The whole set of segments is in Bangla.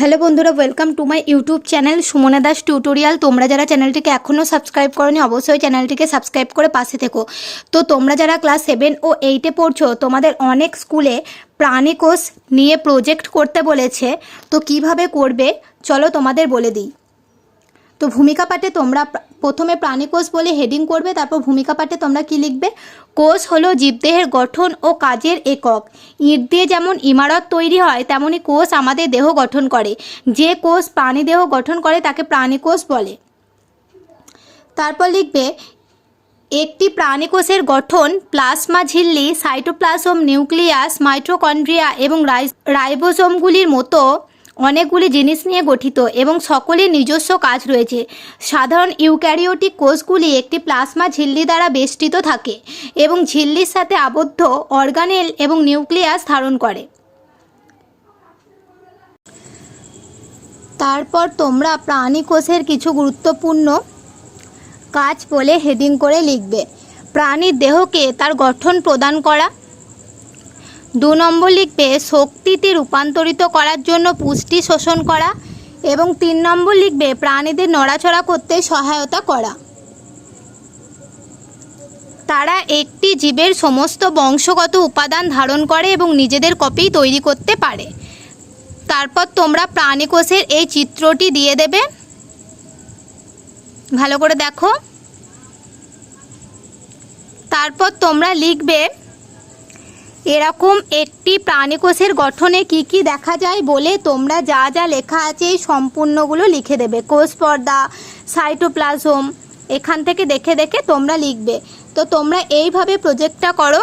হ্যালো বন্ধুরা welcome to my YouTube channel Sumana Das tutorial তোমরা যারা চ্যানেলটিকে এখনও সাবস্ক্রাইব করনি, অবশ্যই চ্যানেলটিকে সাবস্ক্রাইব করে পাশে থেকো। তো তোমরা যারা ক্লাস সেভেন ও এইটে পড়ছো, তোমাদের অনেক স্কুলে প্রাণীকোষ নিয়ে প্রজেক্ট করতে বলেছে। তো কীভাবে করবে? চলো তোমাদের বলে দিই। তো ভূমিকা পাঠে তোমরা প্রা- প্রথমে প্রাণীকোষ বলে হেডিং করবে, তারপর ভূমিকা পাঠে তোমরা কি লিখবে? কোষ হলো জীবদেহের গঠন ও কাজের একক। ইট দিয়ে যেমন ইমারত তৈরি হয়, তেমনি কোষ আমাদের দেহ গঠন করে। যে কোষ প্রাণীদেহ গঠন করে, তাকে প্রাণীকোষ বলে। তারপর লিখবে, একটি প্রাণীকোষের গঠন প্লাজমা ঝিল্লি, সাইটোপ্লাজম, নিউক্লিয়াস, মাইটোকন্ড্রিয়া এবং রাইবোসোমগুলির মতো অনেকগুলি জিনিস নিয়ে গঠিত এবং সকলের নিজস্ব কাজ রয়েছে। সাধারণ ইউক্যারিওটিক কোষগুলি একটি প্লাজমা ঝিল্লি দ্বারা বেষ্টিত থাকে এবং ঝিল্লির সাথে আবদ্ধ অর্গানেল এবং নিউক্লিয়াস ধারণ করে। তারপর তোমরা প্রাণী কোষের কিছু গুরুত্বপূর্ণ কাজ বলে হেডিং করে লিখবে। প্রাণীর দেহকে তার গঠন প্রদান করা দু নম্বর লিখবে, শক্তিতে রূপান্তরিত করার জন্য পুষ্টি শোষণ করা এবং তিন নম্বর লিখবে, প্রাণীদের নড়াচড়া করতে সহায়তা করা তারা একটি জীবের সমস্ত বংশগত উপাদান ধারণ করে এবং নিজেদের কপি তৈরি করতে পারে। তারপর তোমরা প্রাণীকোষের এই চিত্রটি দিয়ে দেবে। ভালো করে দেখো। তারপর তোমরা লিখবে এরকম একটি প্রাণীকোষের গঠনে কি কি দেখা যায় বলে তোমরা যা যা লেখা আছে এই সম্পূর্ণগুলো লিখে দেবে। কোষ পর্দা, সাইটোপ্লাজম, এখান থেকে দেখে দেখে তোমরা লিখবে। তো তোমরা এইভাবে প্রজেক্টটা করো।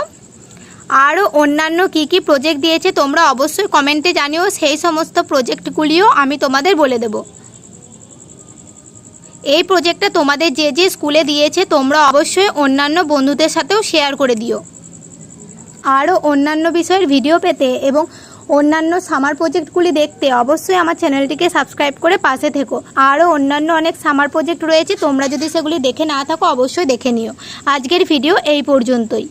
আরও অন্যান্য কি কি প্রজেক্ট দিয়েছে তোমরা অবশ্যই কমেন্টে জানিও। সেই সমস্ত প্রজেক্টগুলিও আমি তোমাদের বলে দেবো। এই প্রজেক্টটা তোমাদের যে যে স্কুলে দিয়েছে তোমরা অবশ্যই অন্যান্য বন্ধুদের সাথেও শেয়ার করে দিও। আরও অন্যান্য বিষয়ের ভিডিও পেতে এবং অন্যান্য সামার প্রজেক্টগুলি দেখতে অবশ্যই আমার চ্যানেলটিকে সাবস্ক্রাইব করে পাশে থেকো। আরও অন্যান্য অনেক সামার প্রজেক্ট রয়েছে, তোমরা যদি সেগুলি দেখে না থাকো, অবশ্যই দেখে নিও। আজকের ভিডিও এই পর্যন্তই।